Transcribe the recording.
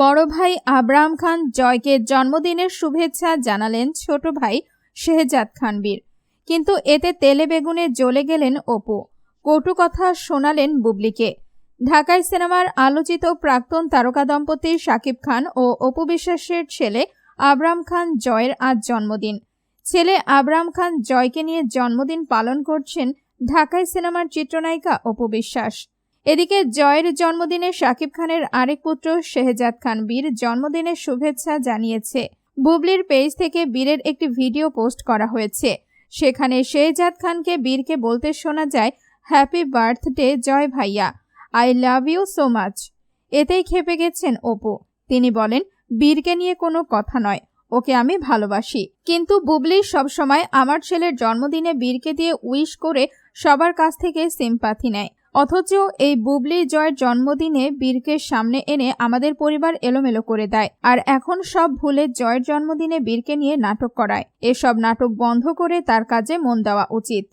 বড় ভাই আবরাম খান জয়কে জন্মদিনের শুভেচ্ছা জানালেন ছোট ভাই শেহজাদ খানবীর। কিন্তু এতে তেলে বেগুনে জ্বলে গেলেন অপু। কটু কথা শোনালেন বুবলিকে। ঢাকায় সিনেমার আলোচিত প্রাক্তন তারকা দম্পতি শাকিব খান ও অপু বিশ্বাসের ছেলে আবরাম খান জয়ের আজ জন্মদিন। ছেলে আবরাম খান জয়কে নিয়ে জন্মদিন পালন করছেন ঢাকায় সিনেমার চিত্রনায়িকা অপু বিশ্বাস। এদিকে জয়ের জন্মদিনে শাকিব খানের আরেক পুত্র শেহজাদ খান বীর জন্মদিনের শুভেচ্ছা জানিয়েছে। বুবলির পেজ থেকে বীরের একটি ভিডিও পোস্ট করা হয়েছে। সেখানে শেহজাদ খানকে বীরকে বলতে শোনা যায়, হ্যাপি বার্থডে জয় ভাইয়া, I love you so much. এতেই খেপে গেছেন অপু। তিনি বলেন, বীরকে নিয়ে কোনো কথা নয়, ওকে আমি ভালোবাসি। কিন্তু বুবলি সবসময় আমার ছেলের জন্মদিনে বীরকে দিয়ে উইশ করে সবার কাছ থেকে সিম্পাথি নেয়। অথচ এই বুবলি জয়ের জন্মদিনে বীরকে সামনে এনে আমাদের পরিবার এলোমেলো করে দেয়। আর এখন সব ভুলে জয়ের জন্মদিনে বীরকে নিয়ে নাটক করায়। এসব নাটক বন্ধ করে তার কাজে মন দেওয়া উচিত।